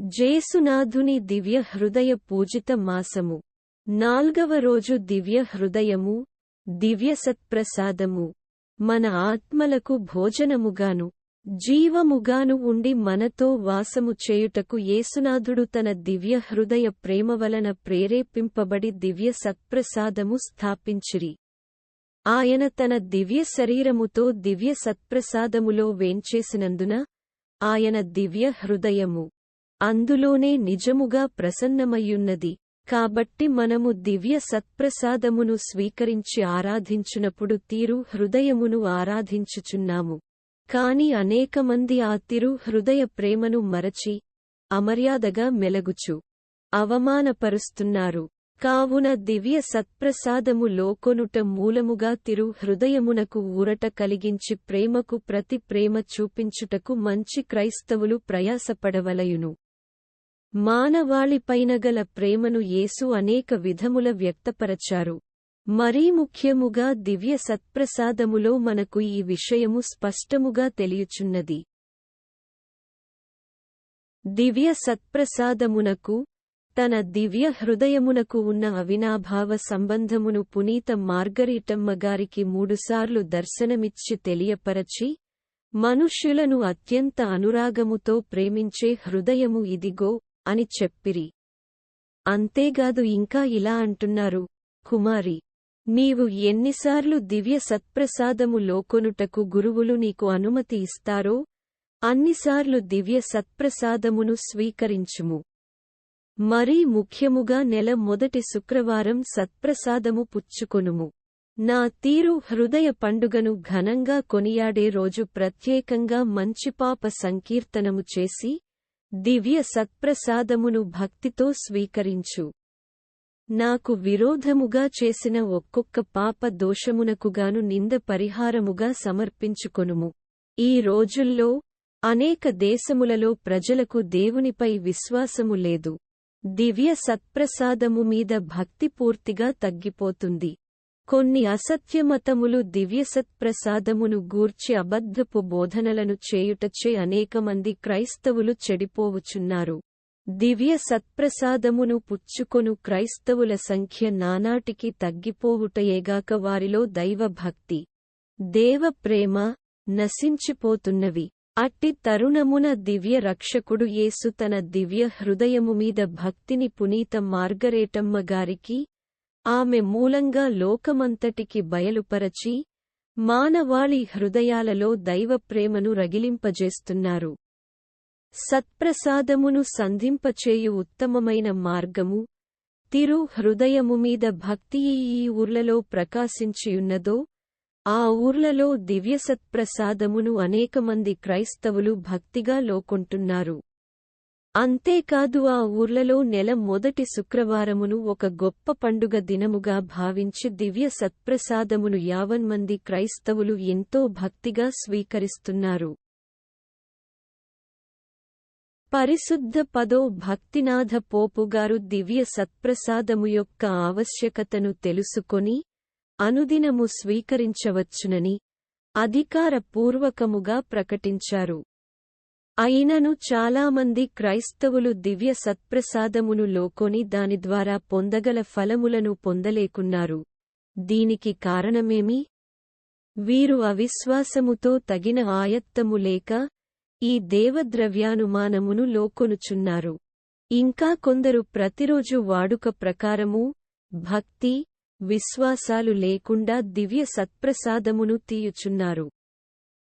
జేసునాథుని దివ్య హృదయ పూజిత మాసము. నాల్గవ రోజు దివ్య హృదయము దివ్య సత్ప్రసాదము. మన ఆత్మలకు భోజనముగాను జీవముగాను ఉండి మనతో వాసము చేయుటకు యేసునాథుడు తన దివ్య హృదయ ప్రేమ వలన ప్రేరేపింపబడి దివ్య సత్ప్రసాదము స్థాపించిరి. ఆయన తన దివ్య శరీరముతో దివ్య సత్ప్రసాదములో వేంచేసినందున ఆయన దివ్య హృదయము. అందులోనే నిజముగా ప్రసన్నమయ్యున్నది. కాబట్టి మనము దివ్య సత్ప్రసాదమును స్వీకరించి ఆరాధించునప్పుడు తీరు హృదయమును ఆరాధించుచున్నాము. కాని అనేకమంది ఆ తిరు హృదయ ప్రేమను మరచి అమర్యాదగా మెలగుచు అవమానపరుస్తున్నారు. కావున దివ్య సత్ప్రసాదము లోకొనుట మూలముగా తిరు హృదయమునకు ఊరట కలిగించి ప్రేమకు ప్రతి ప్రేమ చూపించుటకు మంచి క్రైస్తవులు ప్రయాసపడవలయును. మానవాళిపైన గల ప్రేమను యేసు అనేక విధముల వ్యక్తపరచారు. మరీ ముఖ్యముగా దివ్య సత్ప్రసాదములో మనకు ఈ విషయము స్పష్టముగా తెలియుచున్నది. దివ్య సత్ప్రసాదమునకు తన దివ్య హృదయమునకు ఉన్న అవినాభావ సంబంధమును పునీత మార్గరీటమ్మ గారికి మూడుసార్లు దర్శనమిచ్చి తెలియపరచి మనుష్యులను అత్యంత అనురాగముతో ప్రేమించే హృదయము ఇదిగో అని చెప్పిరి. అంతేగాదు ఇంకా ఇలా అంటున్నారు కుమారి నీవు ఎన్నిసార్లు దివ్య సత్ప్రసాదము లోకొనుటకు గురువులు నీకు అనుమతి ఇస్తారో అన్నిసార్లు దివ్య సత్ప్రసాదమును స్వీకరించుము. మరీ ముఖ్యముగా నెల మొదటి శుక్రవారం సత్ప్రసాదము పుచ్చుకొనుము. నా తీరు హృదయ పండుగను ఘనంగా కొనియాడే రోజు ప్రత్యేకంగా మంచిపాప సంకీర్తనము చేసి దివ్య సత్ప్రసాదమును భక్తితో స్వీకరించు. నాకు విరోధముగా చేసిన ఒక్కొక్క పాప దోషమునకుగాను నింద పరిహారముగా సమర్పించుకొనుము. ఈ రోజుల్లో అనేక దేశములలో ప్రజలకు దేవునిపై విశ్వాసము లేదు. దివ్య సత్ప్రసాదము మీద భక్తి పూర్తిగా తగ్గిపోతుంది. కొన్ని అసత్యమతములు దివ్యసత్ప్రసాదమును గూర్చి అబద్ధపు బోధనలను చేయుటచే అనేకమంది క్రైస్తవులు చెడిపోవుచున్నారు. దివ్య సత్ప్రసాదమును పుచ్చుకొను క్రైస్తవుల సంఖ్య నానాటికి తగ్గిపోవుటయేగాక వారిలో దైవభక్తి దేవప్రేమ నశించిపోతున్నవి. అట్టి తరుణమున దివ్య రక్షకుడు యేసు తన దివ్య హృదయము మీద భక్తిని పునీత మార్గరేటమ్మ గారికి ఆమె మూలంగా లోకమంతటికి బయలుపరచి మానవాళి హృదయాలలో దైవప్రేమను రగిలింపజేస్తున్నారు. సత్ప్రసాదమును సంధింపచేయు ఉత్తమమైన మార్గము తిరు హృదయము మీద భక్తి ఈ ఊర్లలో ప్రకాశించియున్నదో ఆ ఊర్లలో దివ్యసత్ప్రసాదమును అనేకమంది క్రైస్తవులు భక్తిగా లోకొంటున్నారు. అంతేకాదు ఆ ఊర్లలో నెల మొదటి శుక్రవారమును ఒక గొప్ప పండుగ దినముగా భావించి దివ్య సత్ప్రసాదమును యావన్మంది క్రైస్తవులు ఎంతో భక్తిగా స్వీకరిస్తున్నారు. పరిశుద్ధ పదో భక్తినాథ పోపుగారు దివ్య సత్ప్రసాదము యొక్క ఆవశ్యకతను తెలుసుకొని అనుదినము స్వీకరించవచ్చునని అధికారపూర్వకముగా ప్రకటించారు. అయినను చాలామంది క్రైస్తవులు దివ్య సత్ప్రసాదమును లోకొని దాని ద్వారా పొందగల ఫలములను పొందలేకున్నారు. దీనికి కారణమేమి? వీరు అవిశ్వాసముతో తగిన ఆయత్తము లేక ఈ దేవద్రవ్యానుమానమును లోకొనుచున్నారు. ఇంకా కొందరు ప్రతిరోజు వాడుక ప్రకారము భక్తి విశ్వాసాలు లేకుండా దివ్య సత్ప్రసాదమును తీయుచున్నారు.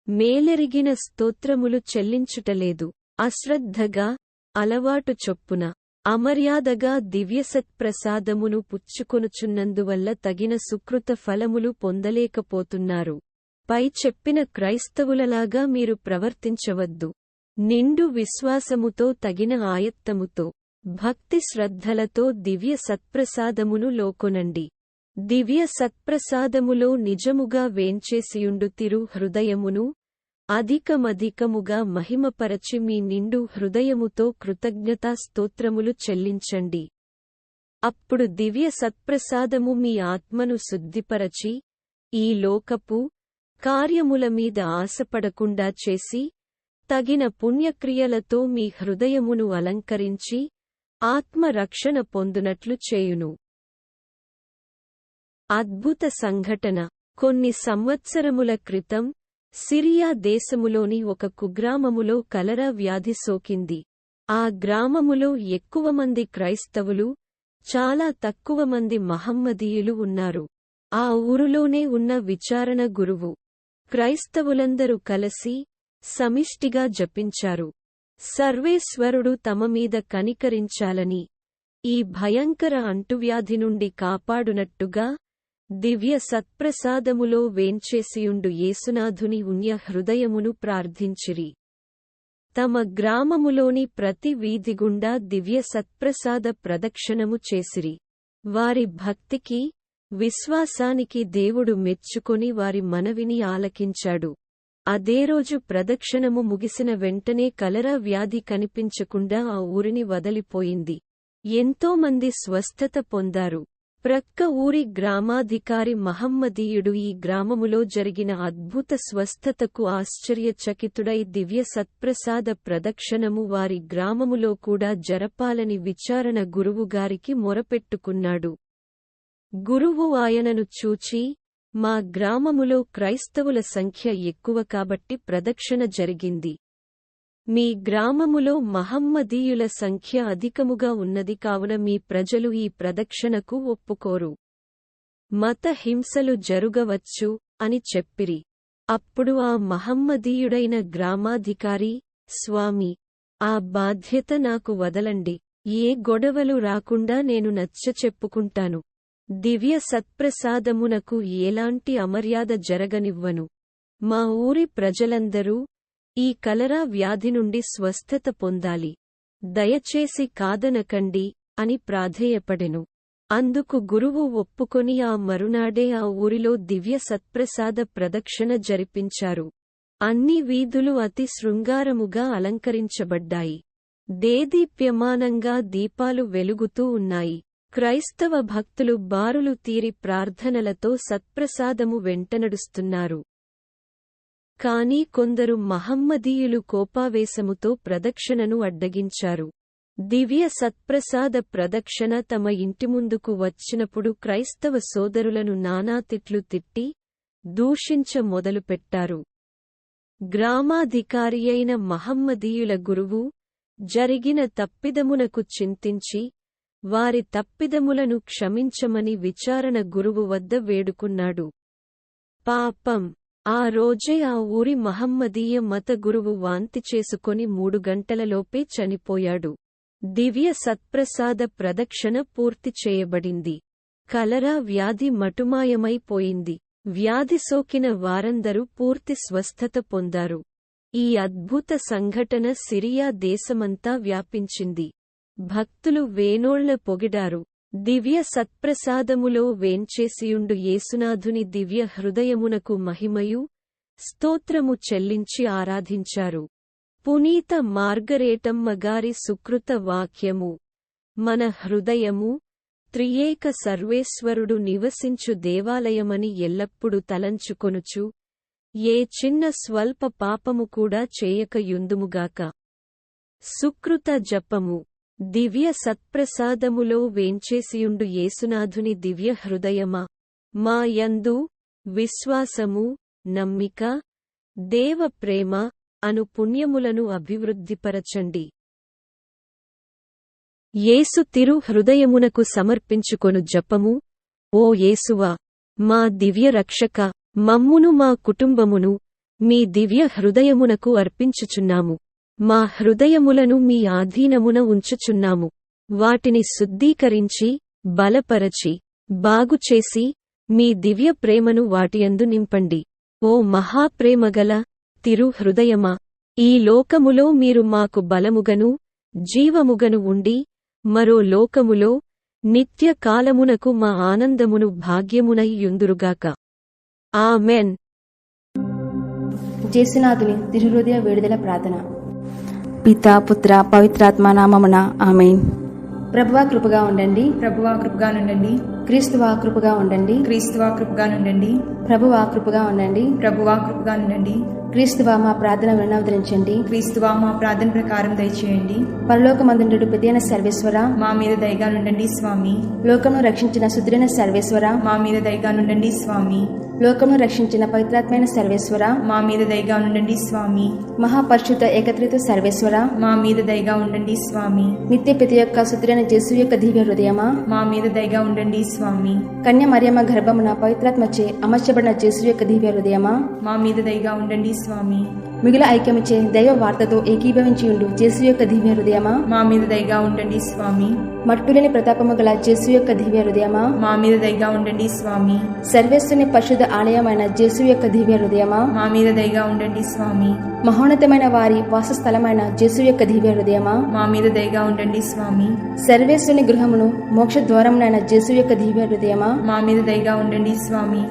మేలెరిగిన స్తోత్రములు చెల్లించుటలేదు. అశ్రద్ధగా అలవాటు చొప్పున అమర్యాదగా దివ్యసత్ప్రసాదమును పుచ్చుకొనుచున్నందువల్ల తగిన సుకృత ఫలములు పొందలేకపోతున్నారు. పై చెప్పిన క్రైస్తవులలాగా మీరు ప్రవర్తించవద్దు. నిండు విశ్వాసముతో తగిన ఆయత్తముతో భక్తి శ్రద్ధలతో దివ్య సత్ప్రసాదమును లోకొనండి. దివ్య సత్ప్రసాదములో నిజముగా వేంచేసియుండు తిరు హృదయమును అధికమధికముగా మహిమపరచి మీ నిండు హృదయముతో కృతజ్ఞతా స్తోత్రములు చెల్లించండి. అప్పుడు దివ్య సత్ప్రసాదము మీ ఆత్మను శుద్ధిపరచి ఈ లోకపు కార్యముల మీద ఆశపడకుండా చేసి తగిన పుణ్యక్రియలతో మీ హృదయమును అలంకరించి ఆత్మ రక్షణ పొందునట్లు చేయును. అద్భుత సంఘటన. కొన్ని సంవత్సరముల క్రితం సిరియా దేశములోని ఒక కుగ్రామములో కలరా వ్యాధి సోకింది. ఆ గ్రామములో ఎక్కువ మంది క్రైస్తవులు చాలా తక్కువ మంది మహమ్మదీయులు ఉన్నారు. ఆ ఊరులోనే ఉన్న విచారణ గురువు. క్రైస్తవులందరూ కలసి సమిష్టిగా జపించారు. సర్వేశ్వరుడు తమమీద కనికరించాలని ఈ భయంకర అంటువ్యాధి నుండి కాపాడునట్టుగా దివ్య సత్ప్రసాదములో వేంచేసియుండు యేసునాథుని ఉన్య హృదయమును ప్రార్థించిరి. తమ గ్రామములోని ప్రతి వీధిగుండా దివ్య సత్ప్రసాద ప్రదక్షిణము చేసిరి. వారి భక్తికి విశ్వాసానికి దేవుడు మెచ్చుకొని వారి మనవిని ఆలకించాడు. అదేరోజు ప్రదక్షిణము ముగిసిన వెంటనే కలరా వ్యాధి కనిపించకుండా ఆ ఊరిని వదలిపోయింది. ఎంతోమంది స్వస్థత పొందారు. ప్రక్క ఊరి గ్రామాధికారి మహమ్మదీయుడు ఈ గ్రామములో జరిగిన అద్భుత స్వస్థతకు ఆశ్చర్యచకితుడై దివ్య సత్ప్రసాద ప్రదక్షిణము వారి గ్రామములో కూడా జరపాలని విచారణ గురువుగారికి మొరపెట్టుకున్నాడు. గురువు ఆయనను చూచి మా గ్రామములో క్రైస్తవుల సంఖ్య ఎక్కువ కాబట్టి ప్రదక్షిణ జరిగింది. మీ గ్రామములో మహమ్మదీయుల సంఖ్య అధికముగా ఉన్నది కావున మీ ప్రజలు ఈ ప్రదక్షిణకు ఒప్పుకోరు. మత హింసలు జరుగవచ్చు అని చెప్పిరి. అప్పుడు ఆ మహమ్మదీయుడైన గ్రామాధికారి స్వామి ఆ బాధ్యత నాకు వదలండి. ఏ గొడవలు రాకుండా నేను నచ్చచెప్పుకుంటాను దివ్య సత్ప్రసాదమునకు ఎలాంటి అమర్యాద జరగనివ్వను. మా ఊరి ప్రజలందరూ ఈ కలరా వ్యాధి నుండి స్వస్థత పొందాలి. దయచేసి కాదనకండి అని ప్రాధేయపడెను. అందుకు గురువు ఒప్పుకొని ఆ మరునాడే ఆ ఊరిలో దివ్య సత్ప్రసాద ప్రదక్షిణ జరిపించారు. అన్ని వీధులు అతి శృంగారముగా అలంకరించబడ్డాయి. దేదీప్యమానంగా దీపాలు వెలుగుతూ ఉన్నాయి. క్రైస్తవ భక్తులు బారులు తీరి ప్రార్థనలతో సత్ప్రసాదము వెంటనడుస్తున్నారు కాని కొందరు మహమ్మదీయులు కోపావేశముతో ప్రదక్షిణను అడ్డగించారు. దివ్య సత్ప్రసాద ప్రదక్షిణ తమ ఇంటి ముందుకు వచ్చినప్పుడు క్రైస్తవ సోదరులను నానాతిట్లు తిట్టి దూషించ మొదలుపెట్టారు. గ్రామాధికారి అయిన మహమ్మదీయుల గురువు జరిగిన తప్పిదమునకు చింతించి వారి తప్పిదములను క్షమించమని విచారణ గురువు వద్ద వేడుకున్నాడు. పాపం! ఆ రోజే ఆ ఊరి మహమ్మదీయ మత గురువు వాంతి చేసుకొని మూడు గంటలలోపే చనిపోయాడు. దివ్య సత్ప్రసాద ప్రదక్షిణ పూర్తి చేయబడింది. కలరా వ్యాధి మటుమాయమైపోయింది. వ్యాధి సోకిన వారందరూ పూర్తి స్వస్థత పొందారు. ఈ అద్భుత సంఘటన సిరియా దేశమంతా వ్యాపించింది. భక్తులు వేనోళ్ళ పొగిడారు. దివ్య సత్ప్రసాదములో వేంచేసియుండు యేసునాథుని దివ్య హృదయమునకు మహిమయు స్తోత్రము చెల్లించి ఆరాధించారు. పునీత మార్గరేటమ్మగారి సుకృత వాక్యము మన హృదయము త్రియేక సర్వేశ్వరుడు నివసించు దేవాలయమని ఎల్లప్పుడూ తలంచుకొనుచు ఏ చిన్న స్వల్ప పాపము కూడా చేయకయుందుముగాక. సుకృత జపము. దివ్య సత్ప్రసాదములో వేంచేసియుండు యేసునాథుని దివ్య హృదయమా? మా యందు విశ్వాసము నమ్మిక దేవ ప్రేమ అను పుణ్యములను అభివృద్ధిపరచండి. యేసు తిరు హృదయమునకు సమర్పించుకొను జపము. ఓ యేసువా మా దివ్య రక్షక మమ్మును మా కుటుంబమును మీ దివ్య హృదయమునకు అర్పించుచున్నాము. మా హృదయములను మీ ఆధీనమున ఉంచుచున్నాము. వాటిని శుద్ధీకరించి బలపరచి బాగుచేసి మీ దివ్య ప్రేమను వాటియందు నింపండి. ఓ మహాప్రేమగల తిరు హృదయమా ఈ లోకములో మీరు మాకు బలముగను జీవముగను ఉండి మరో లోకములో నిత్య కాలమునకు మా ఆనందమును భాగ్యమునై యుందురుగాక. ఆమెన్! జేసునాథుని తిరుహృదయ విడుదల ప్రార్థన. పిత పుత్ర పవిత్రాత్మ నామమున ఆమెన్. ప్రభువా కృపగా ఉండండి. ప్రభువా కృపగా నుండండి క్రీస్తువా కృపగా ఉండండి. క్రీస్తువా కృపగా నుండండి. ప్రభువా కృపగా ఉండండి. ప్రభువా కృపగా నుండండి. క్రీస్తువా మా ప్రార్థన వినవదరించండి క్రీస్తువా మా ప్రార్థన ప్రకారం దయచేయండి. పరలోకమందుండు పెద్దైన సర్వేశ్వర. మా మీద దయగా నుండండి స్వామి. లోకమును రక్షించిన సుదృఢ సర్వేశ్వర. మా మీద దయగా నుండండి స్వామి. లోకమును రక్షించిన పవిత్రాత్మైన సర్వేశ్వర. మా మీద దయగా ఉండండి స్వామి. మహాపరిశుద్ధ ఏకత్రిత సర్వేశ్వర. మా మీద దయగా ఉండండి స్వామి. నిత్య ప్రతి యొక్క సుదృఢ జేసు యొక్క దివ్య హృదయమా? మా మీద దయగా ఉండండి స్వామి. కన్య మరియమ్మ గర్భమున పవిత్రాత్మచే అమర్చబడిన జేసు యొక్క దివ్య హృదయమా? మా మీద దయగా ఉండండి స్వామి. మిగిలిన ఐక్యమిచ్చే దైవ వార్తతో ఏకీభవించి ఉండు జేసు యొక్క దివ్య హృదయమా? మా మీద దయగా ఉండండి స్వామి. మట్టులేని ప్రతాపము గల జేసు యొక్క దివ్య హృదయమా? మా మీద దయగా ఉండండి స్వామి. సర్వేశ్వని పరిశుద్ధ ఆలయమైన జేసు యొక్క దివ్య హృదయమా? మా మీద దయగా ఉండండి స్వామి. మహోన్నతమైన వారి వాసస్థలమైన జేసు యొక్క దివ్య హృదయమా? మా మీద దయగా ఉండండి స్వామి. సర్వేశ్వని గృహమును మోక్ష ద్వారమునైన జేసు యొక్క దివ్య హృదయమా? మా మీద దయగా ఉండండి స్వామి.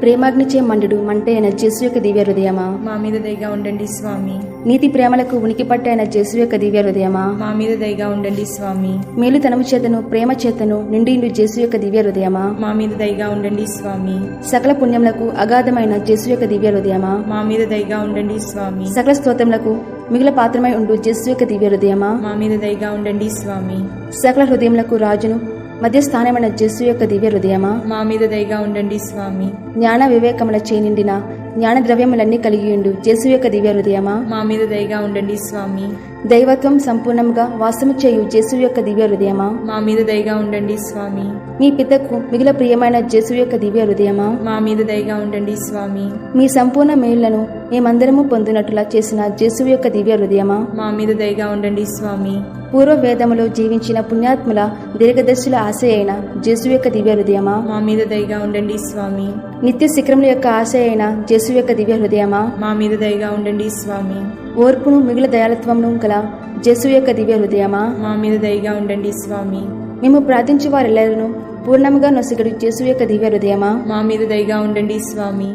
ప్రేమాగ్నిచే మండుడు అయిన జేసు యొక్క దివ్య హృదయమా? మా మీద దయగా ఉండండి స్వామి. నీతి ప్రేమలకు ఉనికి పట్టైన జేసు యొక్క దివ్య హృదయమా? మా మీద దయగా ఉండండి స్వామి. మేలుతనము చేతను ప్రేమ చేతను నిండి జేసు యొక్క దివ్య హృదయమా? మా మీద దయగా ఉండండి స్వామి. సకల పుణ్యములకు అగాధమైన జేసు యొక్క దివ్య హృదయమా? మా మీద దయగా ఉండండి స్వామి. సకల స్తోత్రములకు మిగిలిన పాత్రమై ఉండు జేసు యొక్క దివ్య హృదయమా? మా మీద దయగా ఉండండి స్వామి. సకల హృదయములకు రాజును మధ్య స్థానమైన జేసు యొక్క దివ్య హృదయమా? మా మీద దయగా ఉండండి స్వామి. జ్ఞాన వివేకముల చేనిండిన జ్ఞాన ద్రవ్యములన్నీ కలిగియుండు. జేసు యొక్క దివ్య హృదయమా? మా మీద దయగా ఉండండి స్వామి. దైవత్వం సంపూర్ణంగా వాసము చేయు జేసు యొక్క దివ్య హృదయమా? మా మీద దయగా ఉండండి స్వామి. మీ పితకు మిగిలిన ప్రియమైన జేసు యొక్క దివ్య హృదయమా? మా మీద దయగా ఉండండి స్వామి. మీ సంపూర్ణ మేలులను మేమందరము పొందినట్లుగా చేసిన జేసు యొక్క దివ్య హృదయమా? మా మీద దయగా ఉండండి స్వామి. పూర్వ వేదములో జీవించిన పుణ్యాత్ముల దీర్ఘదర్శుల ఆశ అయిన జేసు యొక్క దివ్య హృదయమా? మా మీద దయగా ఉండండి స్వామి. నిత్య శిఖరముల యొక్క ఆశ అయిన జేసు యొక్క దివ్య హృదయమా? మా మీద దయగా ఉండండి స్వామి. ఓర్పును మిగిలిన దయాలత్వమును గల జేసు యొక్క దివ్య హృదయమా? మా మీద దయగా ఉండండి స్వామి. మేము ప్రార్థించే వారెల్లరూ పూర్ణముగా నొసగడు జేసు యొక్క దివ్య హృదయమా? మా మీద దయగా ఉండండి స్వామి.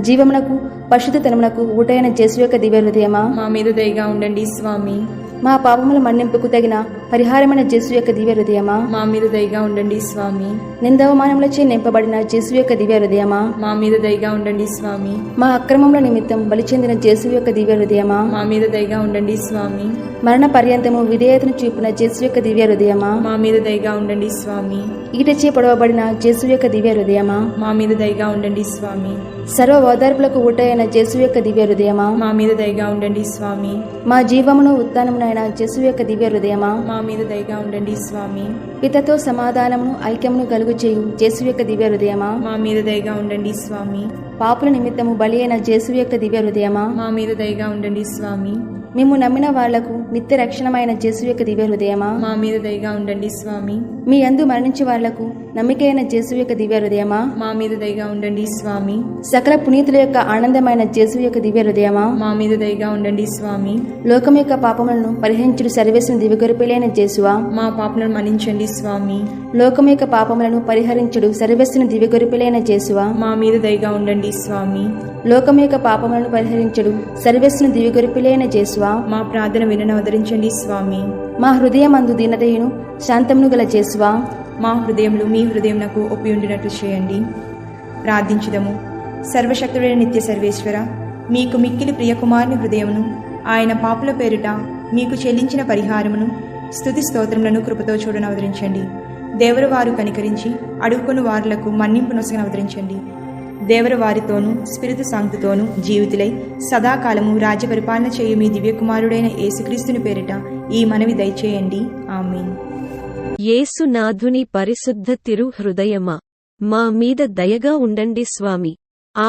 జీవమునకు పరిశుద్ధతనమునకు ఊటైన జేసు యొక్క దివ్య హృదయమా? మా మీద దయగా ఉండండి స్వామి. మా పాపముల మన్నింపుకు తగిన పరిహారమైన జేసు యొక్క దివ్య హృదయమా? మా మీద దయగా ఉండండి స్వామి. నిందవమానములచే నింపబడిన జేసు యొక్క దివ్య హృదయమా? మా మీద దయగా ఉండండి స్వామి. మా అక్రమముల నిమిత్తం బలి చెందిన జేసు యొక్క దివ్య హృదయమా? మా మీద దయగా ఉండండి స్వామి. మరణ పర్యంతము విధేయతను చూపిన జేసు యొక్క దివ్య హృదయమా? మా మీద దయగా ఉండండి స్వామి. ఈటచే పొడవబడిన జేసు యొక్క దివ్య హృదయమా? మా మీద దయగా ఉండండి స్వామి. సర్వ ఓదార్పులకు ఊటైన జేసు యొక్క దివ్య హృదయమా? మా మీద దయగా ఉండండి స్వామి. మా జీవమును ఉత్థానమునైన జేసు యొక్క దివ్య హృదయమా? మా మీద దయగా ఉండండి స్వామి. పితతో సమాధానమును ఐక్యమును కలుగు చేయు జేసు యొక్క దివ్య హృదయమా? మా మీద దయగా ఉండండి స్వామి. పాపుల నిమిత్తము బలి అయిన జేసు యొక్క దివ్య హృదయమా? మా మీద దయగా ఉండండి స్వామి. మేము నమ్మిన వాళ్ళకు నిత్య రక్షణమైన జేసు యొక్క దివ్య హృదయమా? మా మీద దయగా ఉండండి స్వామి. మీ అందు మరణించే వాళ్ళకు నమ్మికైన జేసు యొక్క దివ్య హృదయమా? మా మీద దయగా ఉండండి స్వామి. సకల పునీతుల యొక్క ఆనందమైన జేసు యొక్క దివ్య హృదయమా? మా మీద దయగా ఉండండి స్వామి. లోకం యొక్క పాపములను పరిహరించుడు సర్వేసిన దివ్యగొరిపిలైన జేసువా మా పాపలను మన్నించండి స్వామి. లోకం యొక్క పాపములను పరిహరించుడు సర్వేసిన దివ్యగొరిపిలైన జేసువా మా మీద దయగా ఉండండి స్వామి. లోకం యొక్క పాపములను పరిహరించుడు సర్వేసిన దివ్యగొరిపిలైన జేసువా మా ప్రార్థన వినను అవతరించండి స్వామి. మా హృదయమందు దీనతయును శాంతమును గల జేసువా మా హృదయంలో మీ హృదయంనకు ఒప్పి ఉండినట్లు చేయండి. ప్రార్థించుదము. సర్వశక్తుడైన నిత్య సర్వేశ్వర మీకు మిక్కిలి ప్రియకుమారుని హృదయమును ఆయన పాపుల పేరిట మీకు చెల్లించిన పరిహారమును స్తుతి స్తోత్రములను కృపతో చూడను అవతరించండి దేవరు వారు కనికరించి అడుగుకొని వారులకు మన్నింపు నొసగను అవతరించండి దేవరవారితోనూ స్పిరితు సాంక్తితోనూ జీవితులై సదాకాలము రాజ్య పరిపాలన చేయు మీ దివ్యకుమారుడైన యేసుక్రీస్తుని పేరిట ఈ మనవి దయచేయండి. ఆమెన్. యేసునాథుని పరిశుద్ధ తిరు హృదయమా మా మీద దయగా ఉండండి స్వామి.